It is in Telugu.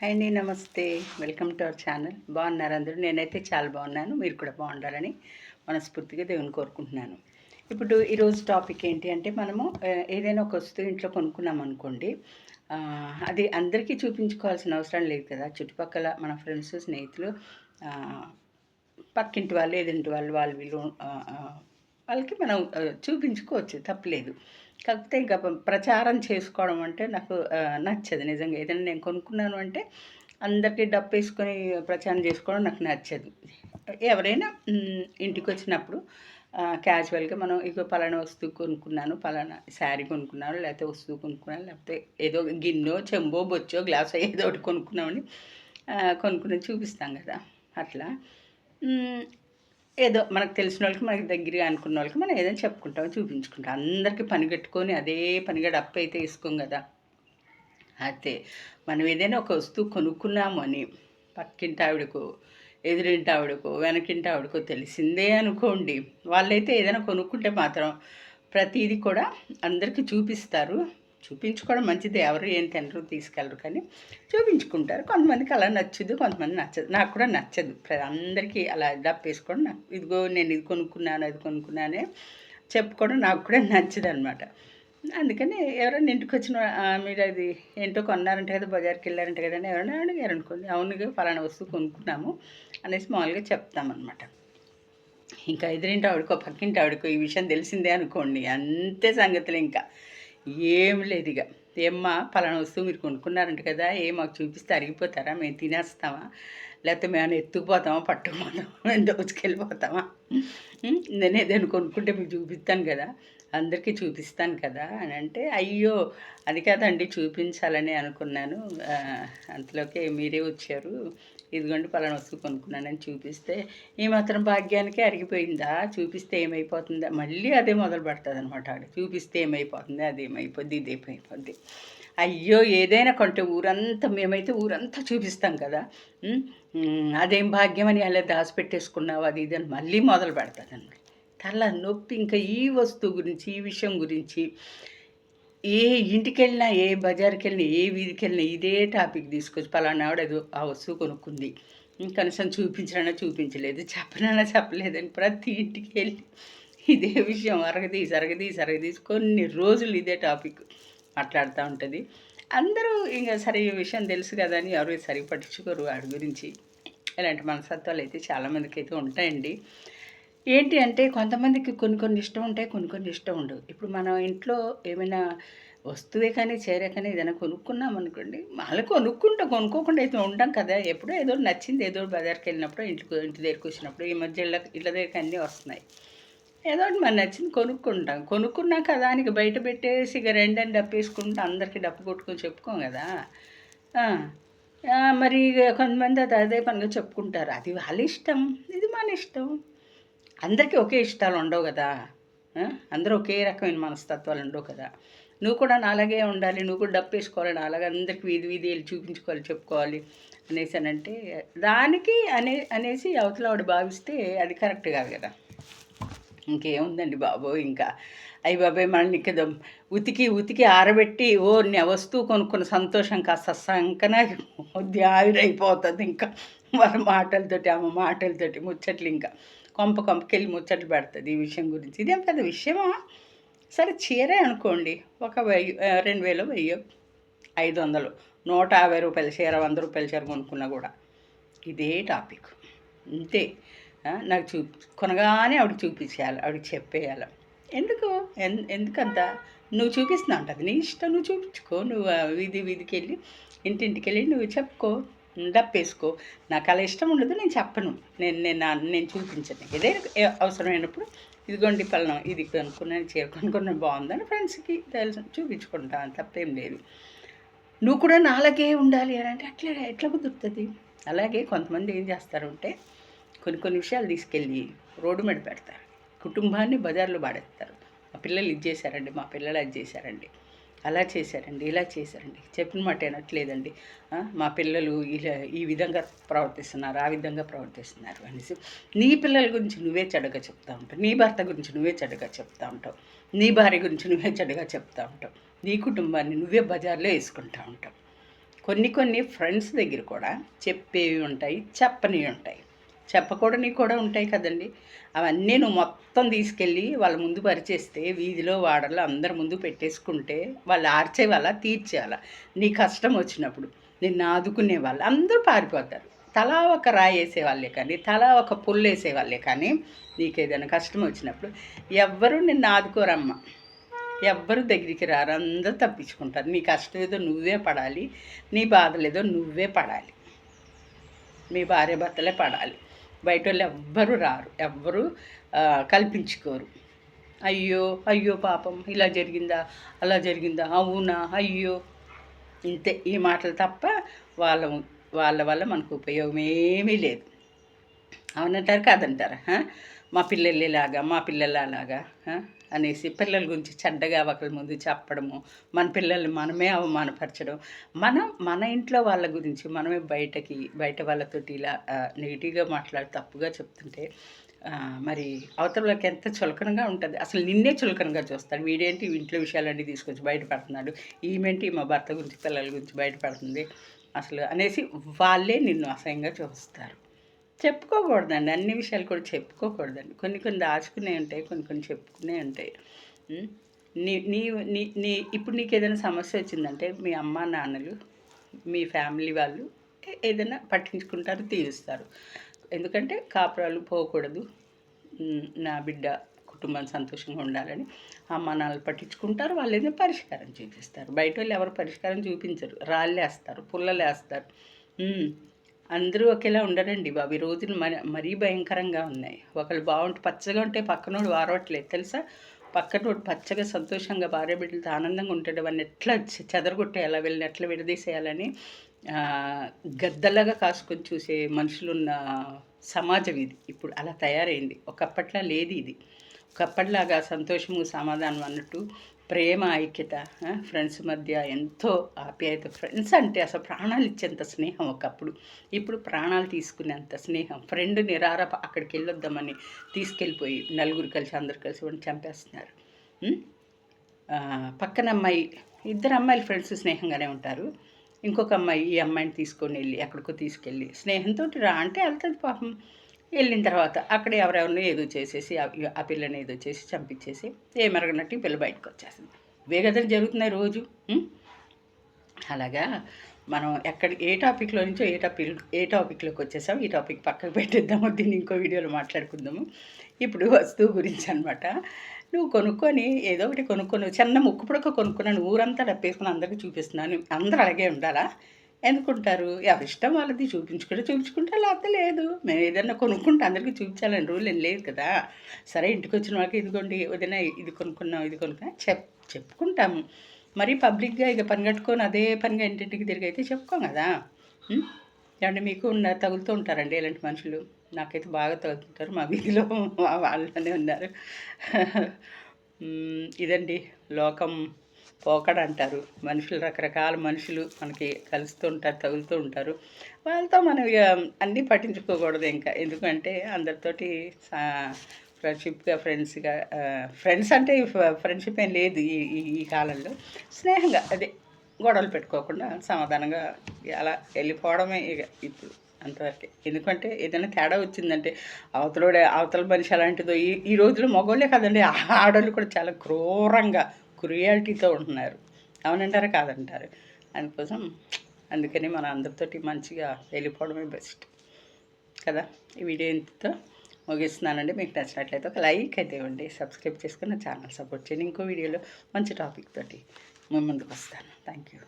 హాయ్ అండి నమస్తే. Welcome to our channel. బాగున్నారు అందరూ? నేనైతే చాలా బాగున్నాను. మీరు కూడా బాగుండాలని మనస్ఫూర్తిగా దేవుని కోరుకుంటున్నాను. ఇప్పుడు ఈరోజు టాపిక్ ఏంటి అంటే మనము ఏదైనా ఒక వస్తువు ఇంట్లో కొనుక్కున్నాం అనుకోండి అది అందరికీ చూపించుకోవాల్సిన అవసరం లేదు కదా. చుట్టుపక్కల మన ఫ్రెండ్స్ స్నేహితులు పక్కింటి వాళ్ళు ఏదింటి వాళ్ళు వాళ్ళు వీళ్ళు వాళ్ళకి మనం చూపించుకోవచ్చు. తప్పలేదు కాకపోతే ఇంకా ప్రచారం చేసుకోవడం అంటే నాకు నచ్చదు నిజంగా. ఏదైనా నేను కొనుక్కున్నాను అంటే అందరికీ డప్పు వేసుకొని ప్రచారం చేసుకోవడం నాకు నచ్చదు. ఎవరైనా ఇంటికి వచ్చినప్పుడు క్యాజువల్గా మనం ఇక పలానా వస్తువు కొనుక్కున్నాను పలానా శారీ కొనుక్కున్నాను లేకపోతే వస్తువు కొనుక్కున్నాను లేకపోతే ఏదో గిన్నె చెంబో బొచ్చో గ్లాస్ ఏదో ఒకటి కొనుక్కున్నామని కొనుక్కుని చూపిస్తాం కదా. అట్లా. ఏదో మనకు తెలిసిన వాళ్ళకి మనకి దగ్గర అనుకున్న వాళ్ళకి మనం ఏదైనా చెప్పుకుంటాం చూపించుకుంటాం. అందరికీ పని కట్టుకొని అదే పనిగడ డప్పు అయితే ఇసుకోం కదా. అయితే మనం ఏదైనా ఒక వస్తువు కొనుక్కున్నాము అని పక్కింటి ఆవిడకో ఎదురింటి ఆవిడకో వెనకింటి ఆవిడకో తెలిసిందే అనుకోండి. వాళ్ళైతే ఏదైనా కొనుక్కుంటే మాత్రం ప్రతిదీ కూడా అందరికీ చూపిస్తారు. చూపించుకోవడం మంచిది. ఎవరు ఏం తినరు తీసుకెళ్ళరు కానీ చూపించుకుంటారు. కొంతమందికి అలా నచ్చదు కొంతమంది నచ్చదు. నాకు కూడా నచ్చదు. అందరికీ అలా డప్ వేసుకోవడం నాకు ఇదిగో నేను ఇది కొనుక్కున్నాను అది కొనుక్కున్నానే చెప్పుకోవడం నాకు కూడా నచ్చదు అనమాట అందుకని ఎవరైనా ఇంటికి వచ్చిన మీరు అది ఏంటో కొన్నారంటే కదా బజార్కి వెళ్ళారంటే కదా అని ఎవరైనా అడిగారు అనుకోండి. అవునుగా ఫలానా వస్తువు కొనుక్కున్నాము అనేసి మామూలుగా చెప్తామన్నమాట ఇంకా ఎదురింటి ఆవిడకో పక్కింటి ఆవిడకో ఈ విషయం తెలిసిందే అనుకోండి. అంతే సంగతులు ఇంకా. ఏం లేదు ఇక ఏమ్మా పలానా వస్తువు మీరు కొనుక్కున్నారంట కదా ఏ మాకు చూపిస్తే అరిగిపోతారా మేము తినేస్తామా లేకపోతే మేము ఎత్తుకుపోతామా పట్టుకుపోతామా మేము దోచుకెళ్ళిపోతామా ఉం? నేను ఏదైనా కొనుక్కుంటే మీకు చూపిస్తాను కదా అందరికీ చూపిస్తాను కదా అని అంటే అయ్యో అది కాదండి చూపించాలని అనుకున్నాను. అంతలోకే మీరే వచ్చారు. ఇదిగోండి పలానా వస్తువు కొనుక్కున్నానని చూపిస్తే ఈ మాత్రం భాగ్యానికి అరిగిపోయిందా? చూపిస్తే ఏమైపోతుందా? మళ్ళీ అదే మొదలు పెడుతుంది అనమాట ఆడ చూపిస్తే ఏమైపోతుంది? అదేమైపోద్ది ఇదేమైపోద్ది అయ్యో ఏదైనా కొంటే ఊరంతా మేమైతే ఊరంతా చూపిస్తాం కదా. అదేం భాగ్యం అని అలా దాచిపెట్టేసుకున్నావు? అది ఇది అని మళ్ళీ మొదలు పెడతాదన్నమాట. తల నొప్పి ఇంకా ఈ వస్తువు గురించి ఈ విషయం గురించి ఏ ఇంటికి వెళ్ళినా ఏ బజార్కి వెళ్ళినా ఏ వీధికి వెళ్ళినా ఇదే టాపిక్ తీసుకొచ్చి పలానా ఆవిడ ఏదో ఆ వస్తువు కొనుక్కుంది. కనీసం చూపించాలన్నా చూపించలేదు. చెప్పనన్నా చెప్పలేదని ప్రతి ఇంటికి వెళ్ళి ఇదే విషయం అరగదీసి అరగదీసి అరగదీసి కొన్ని రోజులు ఇదే టాపిక్ మాట్లాడుతూ ఉంటుంది. అందరూ ఇంకా సరే ఈ విషయం తెలుసు కదా అని ఎవరు సరి పట్టించుకోరు వాడి గురించి. ఇలాంటి మనసత్వాలు అయితే చాలామందికి అయితే ఉంటాయండి. ఏంటి అంటే కొంతమందికి కొన్ని కొన్ని ఇష్టం ఉంటాయి కొన్ని కొన్ని ఇష్టం ఉండవు. ఇప్పుడు మనం ఇంట్లో ఏమైనా వస్తువే కానీ చీరే కానీ ఏదైనా కొనుక్కున్నాం అనుకోండి మళ్ళీ కొనుక్కుంటాం కొనుక్కోకుండా అయితే ఉంటాం కదా. ఎప్పుడో ఏదో నచ్చింది ఏదో బజార్కి వెళ్ళినప్పుడు ఇంటికి ఇంటి దగ్గరికి వచ్చినప్పుడు ఈ మధ్య ఇళ్ళ దగ్గరికి అన్నీ వస్తున్నాయి. ఏదో ఒకటి మనకు నచ్చింది కొనుక్కుంటాం. కొనుక్కున్నాక దానికి బయట పెట్టేసి ఇక రెండని డప్పు వేసుకుంటూ అందరికీ డప్పు కొట్టుకొని చెప్పుకోం కదా. మరి ఇక కొంతమంది అది అదే పనిగా చెప్పుకుంటారు. అది వాళ్ళ ఇష్టం. ఇది మన ఇష్టం. అందరికీ ఒకే ఇష్టాలు ఉండవు కదా? అందరూ ఒకే రకమైన మనస్తత్వాలు ఉండవు కదా? నువ్వు కూడా నాలాగే ఉండాలి నువ్వు కూడా డప్పు వేసుకోవాలి నాలాగే అందరికి వీధి వీధి వెళ్ళి చూపించుకోవాలి చెప్పుకోవాలి అనేసి అని అంటే దానికి అనే అనేసి అవతల వాడు భావిస్తే అది కరెక్ట్ కాదు కదా? ఇంకేముందండి బాబో ఇంకా. అయ్యి బాబాయ్ మనల్ని కదా ఉతికి ఉతికి ఆరబెట్టి ఓ నే వస్తువు కొనుక్కున్న సంతోషం కాస్త సంకన ఆవిరైపోతుంది ఇంకా. వాళ్ళ మాటలతోటి ఆమె మాటలతోటి ముచ్చట్లు ఇంకా. కొంప కొంపకెళ్ళి ముచ్చట్లు పెడుతుంది ఈ విషయం గురించి. ఇదేం పెద్ద విషయమా? సరే చీరే అనుకోండి. ఒక వెయ్యి రెండు వేలు వెయ్యి ఐదు వందలు. నూట యాభై రూపాయల చీర వంద రూపాయల చీర కొనుక్కున్నా కూడా. ఇదే టాపిక్. అంతే నాకు చూ కొనగానే ఆవిడకి చూపించేయాలి ఆవిడకి చెప్పేయాలి. ఎందుకు? ఎన్ ఎందుకంత? నువ్వు చూపిస్తున్నావు అంట అది నీ ఇష్టం నువ్వు చూపించుకో. నువ్వు వీధి వీధికి వెళ్ళి ఇంటింటికి వెళ్ళి నువ్వు చెప్పుకో. డప్పేసుకో నాకు అలా ఇష్టం ఉండదు నేను చెప్పను. నేను నేను నా- నేను చూపించను. ఏదే అవసరమైనప్పుడు ఇదిగోండి పలానా ఇది కొనుక్కున్నాను చీర కొనుక్కున్నాను బాగుందని ఫ్రెండ్స్కి తెలుసు చూపించుకుంటాను తప్పేం లేదు. నువ్వు కూడా నాలాగే ఉండాలి అని అంటే అట్లా ఎట్లా కుదురుతుంది? అలాగే కొంతమంది ఏం చేస్తారంటే కొన్ని కొన్ని విషయాలు తీసుకెళ్ళి రోడ్డు మీద పెడతారు. కుటుంబాన్ని బజార్లో పాడేస్తారు. మా పిల్లలు ఇది చేశారండి మా పిల్లలు అది చేశారండి. అలా చేశారండి ఇలా చేశారండి. చెప్పిన మాట వినట్లేదండి. మా పిల్లలు ఇలా ఈ విధంగా ప్రవర్తిస్తున్నారు ఆ విధంగా ప్రవర్తిస్తున్నారు అనేసి. నీ పిల్లల గురించి నువ్వే చెడగా చెప్తా ఉంటావు. నీ భర్త గురించి నువ్వే చెడగా చెప్తా ఉంటావు. నీ భార్య గురించి నువ్వే చెడగా చెప్తా ఉంటావు. నీ కుటుంబాన్ని నువ్వే బజార్లో వేసుకుంటా ఉంటావు. కొన్ని కొన్ని ఫ్రెండ్స్ దగ్గర కూడా చెప్పేవి ఉంటాయి చెప్పనివి ఉంటాయి. చెప్పకూడని కూడా ఉంటాయి కదండి. అవన్నీ నువ్వు మొత్తం తీసుకెళ్ళి వాళ్ళ ముందు పరిచేస్తే వీధిలో వాడలో అందరి ముందు పెట్టేసుకుంటే వాళ్ళు ఆర్చేవాళ్ళ తీర్చేయాలా నీ కష్టం వచ్చినప్పుడు నిన్ను ఆదుకునే వాళ్ళు అందరూ పారిపోతారు. తలా ఒక రాయి వేసేవాళ్ళే కానీ తలా ఒక పుల్లు వేసేవాళ్ళే కానీ నీకు ఏదైనా కష్టం వచ్చినప్పుడు ఎవ్వరూ నిన్ను ఆదుకోరమ్మ. ఎవ్వరు దగ్గరికి రారు. అందరూ తప్పించుకుంటారు. నీ కష్టం ఏదో నువ్వే పడాలి నీ బాధలేదో నువ్వే పడాలి. మీ భార్య భర్తలే పడాలి. బయట వాళ్ళు ఎవ్వరూ రారు. ఎవ్వరూ కల్పించుకోరు. అయ్యో అయ్యో పాపం ఇలా జరిగిందా అలా జరిగిందా అవునా అయ్యో. ఇంతే ఈ మాటలు తప్ప వాళ్ళ వాళ్ళ వల్ల మనకు ఉపయోగం ఏమీ లేదు. అవునంటారు కాదంటారా మా పిల్లలు ఇలాగా మా పిల్లలు అలాగా అనేసి పిల్లల గురించి చెడ్డగా ఒకరి ముందు చెప్పడము మన పిల్లల్ని మనమే అవమానపరచడం. మనం మన ఇంట్లో వాళ్ళ గురించి మనమే బయటకి బయట వాళ్ళతోటి ఇలా నెగిటివ్గా మాట్లాడి తప్పుగా చెప్తుంటే మరి అవతలకి ఎంత చులకనగా ఉంటుంది. అసలు నిన్నే చులకనగా చూస్తాడు. వీడేంటి ఇంట్లో విషయాలన్నీ తీసుకొచ్చి బయటపడుతున్నాడు ఈమెంటి మా భర్త గురించి పిల్లల గురించి బయటపడుతుంది అసలు అనేసి వాళ్ళే నిన్ను అసహ్యంగా చూస్తారు. చెప్పుకోకూడదండి. అన్ని విషయాలు కూడా చెప్పుకోకూడదండి. కొన్ని కొన్ని దాచుకునే ఉంటాయి కొన్ని కొన్ని చెప్పుకునే ఉంటాయి. నీ నీ నీ నీ ఇప్పుడు నీకు ఏదైనా సమస్య వచ్చిందంటే మీ అమ్మ నాన్నలు మీ ఫ్యామిలీ వాళ్ళు ఏదైనా పట్టించుకుంటారు తీరుస్తారు. ఎందుకంటే కాపురాలు పోకూడదు. నా బిడ్డ కుటుంబం సంతోషంగా ఉండాలని అమ్మ నాన్నలు పట్టించుకుంటారు. వాళ్ళు ఏదైనా పరిష్కారం చూపిస్తారు. బయట వాళ్ళు ఎవరు పరిష్కారం చూపించరు. రాళ్ళేస్తారు పుల్లలేస్తారు. అందరూ ఒకేలా ఉండరండి బాబు. ఈ రోజులు మరి మరీ భయంకరంగా ఉన్నాయి. ఒకళ్ళు బాగుంటే పచ్చగా ఉంటే పక్కనోడు వారవట్లేదు. తెలుసా? పక్కనోడు పచ్చగా సంతోషంగా భార్య బిడ్డలతో ఆనందంగా ఉంటాడు. వాడిని ఎట్లా చెదరగొట్టేయాలా వీళ్ళని ఎట్లా విడదీసేయాలని గద్దలాగా కాసుకొని చూసే మనుషులున్న సమాజం ఇది. ఇప్పుడు అలా తయారైంది. ఒకప్పట్లా లేదు ఇది. ఒకప్పటిలాగా సంతోషము సమాధానం అన్నట్టు ప్రేమ ఐక్యత ఫ్రెండ్స్ మధ్య ఎంతో ఆప్యాయత. ఫ్రెండ్స్ అంటే అసలు ప్రాణాలు ఇచ్చేంత స్నేహం ఒకప్పుడు. ఇప్పుడు ప్రాణాలు తీసుకునేంత స్నేహం. ఫ్రెండ్ నిరార అక్కడికి వెళ్ళొద్దామని తీసుకెళ్ళిపోయి నలుగురు కలిసి అందరు కలిసి వాడిని చంపేస్తున్నారు. పక్కన అమ్మాయి ఇద్దరు అమ్మాయిలు ఫ్రెండ్స్ స్నేహంగానే ఉంటారు. ఇంకొక అమ్మాయి ఈ అమ్మాయిని తీసుకొని వెళ్ళి ఎక్కడికో తీసుకెళ్ళి స్నేహంతో రా అంటే వెళ్తుంది పాపం. వెళ్ళిన తర్వాత అక్కడ ఎవరెవరిని ఏదో చేసేసి ఆ పిల్లని ఏదో చేసి చంపించేసి ఏమరగనట్టు పిల్ల బయటకు వచ్చేస్తుంది వేగదలు జరుగుతున్నాయి రోజు అలాగా మనం ఎక్కడ ఏ టాపిక్లో నుంచో ఏ టాపిక్ ఏ టాపిక్లోకి వచ్చేసాం ఈ టాపిక్ పక్కకు పెట్టేద్దాము దీన్ని ఇంకో వీడియోలో మాట్లాడుకుందాము. ఇప్పుడు వస్తువు గురించి అనమాట నువ్వు కొనుక్కొని ఏదో ఒకటి కొనుక్కొని చిన్న ముక్కు పుడక కొనుక్కున్నాను ఊరంతా డప్పేసుకుని అందరికీ చూపిస్తున్నాను. అందరూ అలాగే ఉండాలా? ఎందుకుంటారు? ఎవరి ఇష్టం వాళ్ళది చూపించుకుంటే చూపించుకుంటే లేకపోతే లేదు. మేము ఏదైనా కొనుక్కుంటే అందరికీ చూపించాలని రూల్ ఏం లేదు కదా. సరే ఇంటికి వచ్చిన వాళ్ళకి ఇదిగోండి ఏదైనా ఇది కొనుక్కున్నాం ఇది కొనుక్కున్నా చెప్ చెప్పుకుంటాము. మరి పబ్లిక్గా ఇక పని కట్టుకొని అదే పనిగా ఇంటింటికి తిరిగి అయితే చెప్పుకోం కదా. ఏమంటే మీకు ఉన్న తగులుతూ ఉంటారండి ఇలాంటి మనుషులు? నాకైతే బాగా తగులుతుంటారు మా వీధిలో వాళ్ళనే ఉన్నారు. ఇదండి లోకం. పోకడ అంటారు మనుషులు రకరకాల మనుషులు మనకి కలుస్తూ ఉంటారు తగులుతూ ఉంటారు. వాళ్ళతో మనం ఇక అన్నీ పట్టించుకోకూడదు ఇంకా. ఎందుకంటే అందరితోటి ఫ్రెండ్షిప్గా ఫ్రెండ్స్గా ఫ్రెండ్స్ అంటే ఫ్రెండ్షిప్ ఏం లేదు ఈ ఈ కాలంలో. స్నేహంగా అదే గొడవలు పెట్టుకోకుండా సమాధానంగా అలా వెళ్ళిపోవడమే ఇక ఇప్పుడు అంతవరకే. ఎందుకంటే ఏదైనా తేడా వచ్చిందంటే అవతలోడే అవతల మనిషి అలాంటిదో ఈ ఈ రోజుల్లో మగవాళ్ళే కదండి. ఆడవాళ్ళు కూడా చాలా క్రూరంగా క్రుయాలిటీతో ఉంటున్నారు. అవునంటారా? కాదంటారు. అందుకోసం అందుకని మన అందరితోటి మంచిగా వెళ్ళిపోవడమే బెస్ట్. కదా? ఈ వీడియో ఇంతతో ముగిస్తున్నానండి. మీకు నచ్చినట్లయితే ఒక లైక్ అయితే ఇవ్వండి. సబ్స్క్రైబ్ చేసుకుని ఛానల్ సపోర్ట్ చేయండి. ఇంకో వీడియోలో మంచి టాపిక్ తోటి ముందుకు వస్తాను. Thank you.